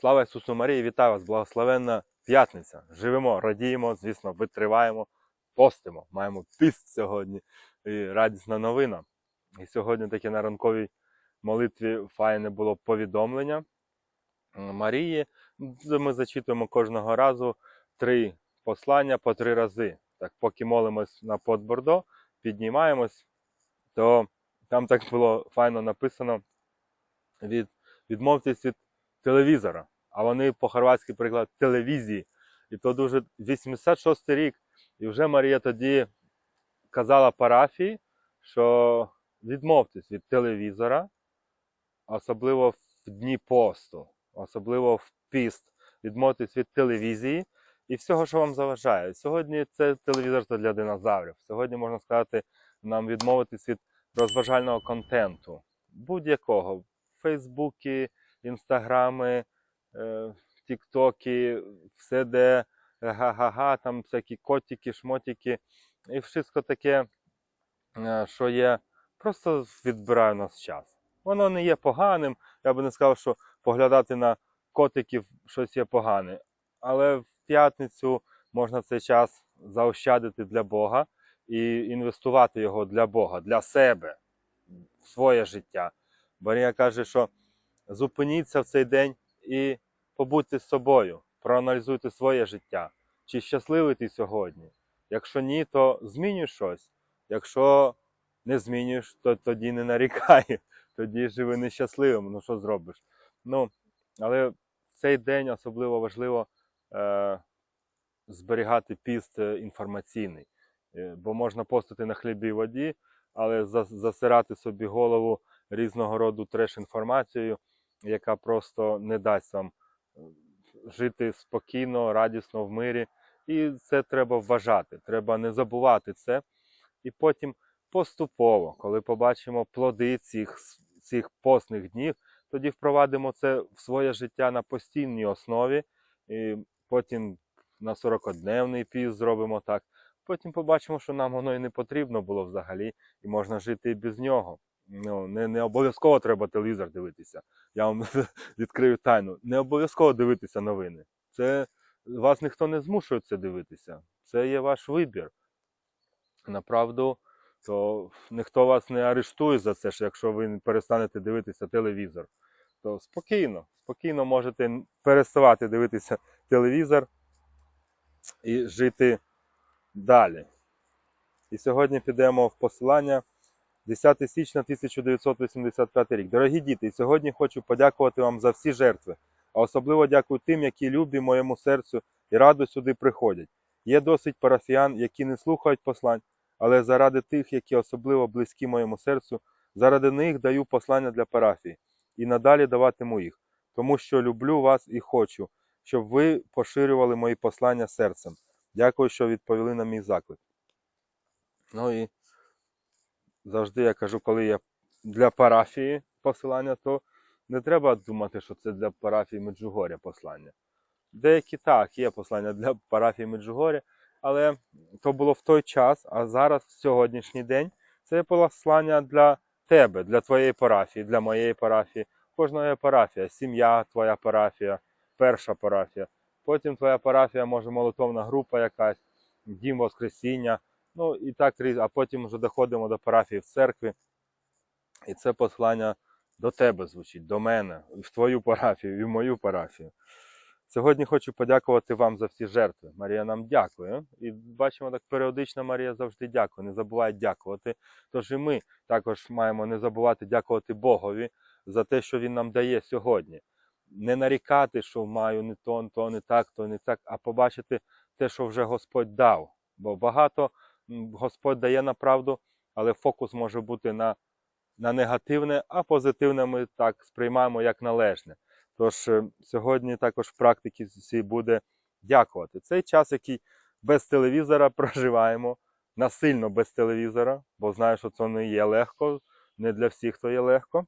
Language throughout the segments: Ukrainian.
Слава Ісусу Марії, вітаю вас, благословенна п'ятниця. Живемо, радіємо, звісно, витриваємо, постимо. Маємо піст сьогодні і радісна новина. І сьогодні таке на ранковій молитві файне було повідомлення Марії. Ми зачитуємо кожного разу три послання по три рази. Так, поки молимось на подбордо, піднімаємось, то там так було файно написано від, відмовтесь від телевізора, а вони по-хорватськи приклад телевізії. І то дуже 86 рік. І вже Марія тоді казала парафії, що відмовтесь від телевізора, особливо в дні посту, особливо в піст. Відмовтесь від телевізії і всього, що вам заважає. Сьогодні це телевізор це для динозаврів. Сьогодні можна сказати, нам відмовитись від розважального контенту, будь-якого. Фейсбуки, інстаграми, е, тіктоки, все де га-га-га, там всякі котики, шмотики і все таке, е, що є, просто відбирає у нас час. Воно не є поганим. Я би не сказав, що поглядати на котиків щось є погане. Але в п'ятницю можна цей час заощадити для Бога і інвестувати його для Бога, для себе, в своє життя. Марія каже, що зупиніться в цей день і побудьте з собою, проаналізуйте своє життя. Чи щасливий ти сьогодні? Якщо ні, то змінюй щось. Якщо не змінюєш, то тоді не нарікай. Тоді живи нещасливим. Ну що зробиш? Ну, але в цей день особливо важливо е, зберігати піст е, інформаційний. Е, бо можна постити на хлібі воді, але за- засирати собі голову різного роду треш-інформацією, яка просто не дасть вам е, жити спокійно, радісно в мирі. І це треба вважати. Треба не забувати це. І потім поступово, коли побачимо плоди цих, цих постних днів, тоді впровадимо це в своє життя на постійній основі. І потім на 40-дневний піс зробимо так. Потім побачимо, що нам воно і не потрібно було взагалі, і можна жити і без нього. Ну, не, не обов'язково треба телевізор дивитися. Я вам відкрию тайну. Не обов'язково дивитися новини. Це вас ніхто не змушує це дивитися. Це є ваш вибір. Направду, то ніхто вас не арештує за це, що якщо ви перестанете дивитися телевізор. То спокійно, спокійно можете переставати дивитися телевізор і жити далі. І сьогодні підемо в посилання 10 січня 1985 рік. Дорогі діти, сьогодні хочу подякувати вам за всі жертви, а особливо дякую тим, які любі моєму серцю і радо сюди приходять. Є досить парафіян, які не слухають послань, але заради тих, які особливо близькі моєму серцю, заради них даю послання для парафії і надалі даватиму їх, тому що люблю вас і хочу, щоб ви поширювали мої послання серцем. Дякую, що відповіли на мій заклик. Ну і завжди я кажу, коли є для парафії посилання, то не треба думати, що це для парафії Меджугоря послання. Деякі так, є послання для парафії Меджугоря, але то було в той час, а зараз, в сьогоднішній день, це послання для тебе, для твоєї парафії, для моєї парафії. Кожна є парафія, сім'я, твоя парафія, перша парафія. Потім твоя парафія, може, молитовна група якась, дім Воскресіння. Ну і так а потім вже доходимо до парафії в церкві. І це послання до тебе звучить, до мене, в твою парафію, і в мою парафію. Сьогодні хочу подякувати вам за всі жертви. Марія нам дякує. І бачимо, так періодично Марія завжди дякує. Не забуває дякувати. Тож і ми також маємо не забувати дякувати Богові за те, що Він нам дає сьогодні. Не нарікати, що маю не то, то не так, то не так, а побачити те, що вже Господь дав. Бо багато Господь дає на правду, але фокус може бути на, на негативне, а позитивне ми так сприймаємо як належне. Тож е, сьогодні також в практиці всій буде дякувати. Цей час, який без телевізора проживаємо, насильно без телевізора, бо знаю, що це не є легко, не для всіх то є легко.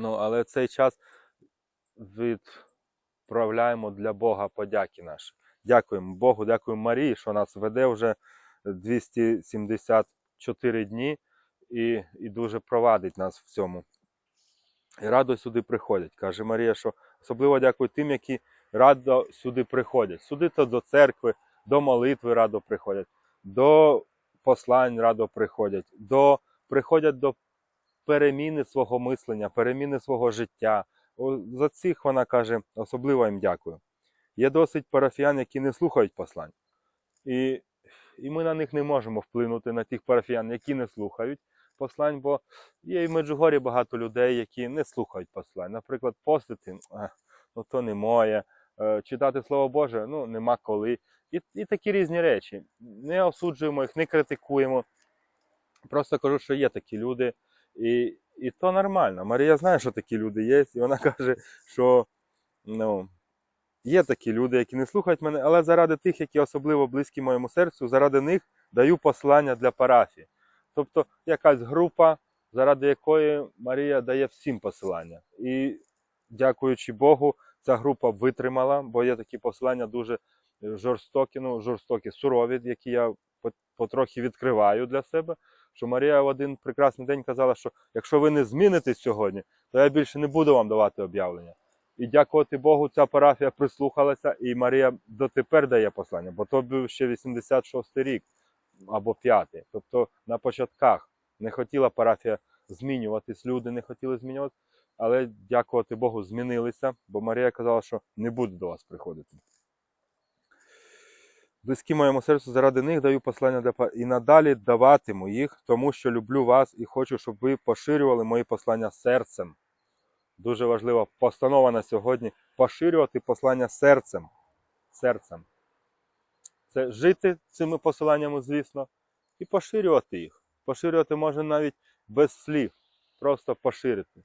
Ну, але цей час відправляємо для Бога подяки наші. Дякуємо Богу, дякуємо Марії, що нас веде вже 274 дні і, і дуже провадить нас в цьому. І радо сюди приходять. Каже Марія, що особливо дякую тим, які радо сюди приходять. Сюди то до церкви, до молитви радо приходять, до послань радо приходять, до, приходять до переміни свого мислення, переміни свого життя. О, За цих вона каже, особливо їм дякую. Є досить парафіян, які не слухають послань. І, і ми на них не можемо вплинути на тих парафіян, які не слухають послань, бо є і в Меджугорі багато людей, які не слухають послань. Наприклад, постити, ну то не моє, Е, читати Слово Боже, ну нема коли. І, і такі різні речі. Не осуджуємо їх, не критикуємо. Просто кажу, що є такі люди, і, і то нормально. Марія знає, що такі люди є, і вона каже, що ну, є такі люди, які не слухають мене, але заради тих, які особливо близькі моєму серцю, заради них даю послання для парафії. Тобто якась група, заради якої Марія дає всім посилання. І дякуючи Богу, ця група витримала, бо є такі посилання дуже жорстокі, ну жорстокі, сурові, які я по- потрохи відкриваю для себе. Що Марія в один прекрасний день казала, що якщо ви не змінитесь сьогодні, то я більше не буду вам давати об'явлення. І дякувати Богу, ця парафія прислухалася, і Марія дотепер дає послання, бо то був ще 86 рік або 5. Тобто на початках не хотіла парафія змінюватись, люди не хотіли змінюватися, але дякувати Богу, змінилися, бо Марія казала, що не буду до вас приходити. Близькі моєму серцю заради них даю послання для і надалі даватиму їх, тому що люблю вас і хочу, щоб ви поширювали мої послання серцем. Дуже важлива постанова на сьогодні поширювати послання серцем. серцем. Це жити цими посиланнями, звісно, і поширювати їх. Поширювати можна навіть без слів, просто поширити.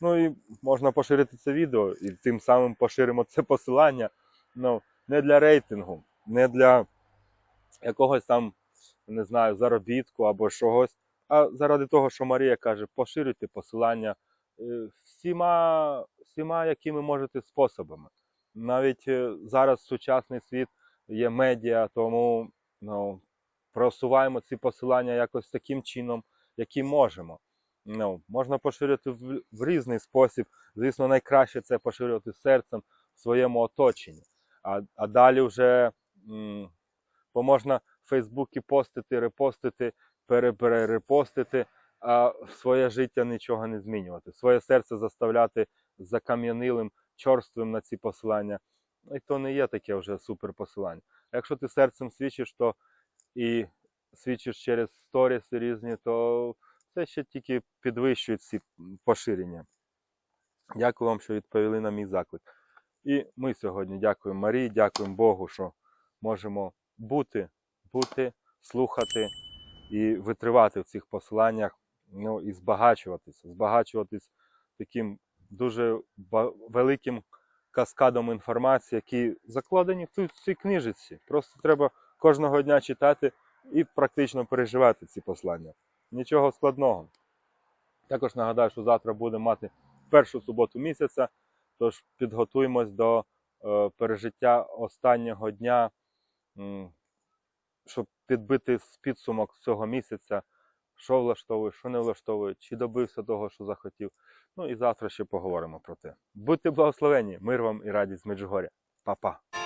Ну і можна поширити це відео, і тим самим поширимо це посилання. Ну, не для рейтингу, не для якогось там, не знаю, заробітку або чогось, а заради того, що Марія каже, поширюйте посилання е, всіма, всіма якими можете способами. Навіть е, зараз сучасний світ є медіа, тому ну, просуваємо ці посилання якось таким чином, яким можемо. Ну, можна поширювати в, в різний спосіб. Звісно, найкраще це поширювати серцем в своєму оточенні. А, а далі вже бо можна в Фейсбуці постити, репостити, перерепостити, а своє життя нічого не змінювати. Своє серце заставляти закам'янилим, чорствим на ці посилання. І то не є таке вже супер посилання. Якщо ти серцем свідчиш, то і свідчиш через сторіси різні, то це ще тільки підвищує ці поширення. Дякую вам, що відповіли на мій заклик. І ми сьогодні дякуємо Марії, дякуємо Богу, що можемо бути, бути, слухати і витривати в цих посиланнях, ну і збагачуватися, збагачуватись таким дуже великим каскадом інформації, які закладені в цій- в цій книжиці. Просто треба кожного дня читати і практично переживати ці послання. Нічого складного. Також нагадаю, що завтра будемо мати першу суботу місяця, тож підготуємось до е, пережиття останнього дня, щоб підбити підсумок цього місяця, що влаштовує, що не влаштовує, чи добився того, що захотів. Ну і завтра ще поговоримо про те. Будьте благословені, мир вам і радість з Меджугоря. Па-па!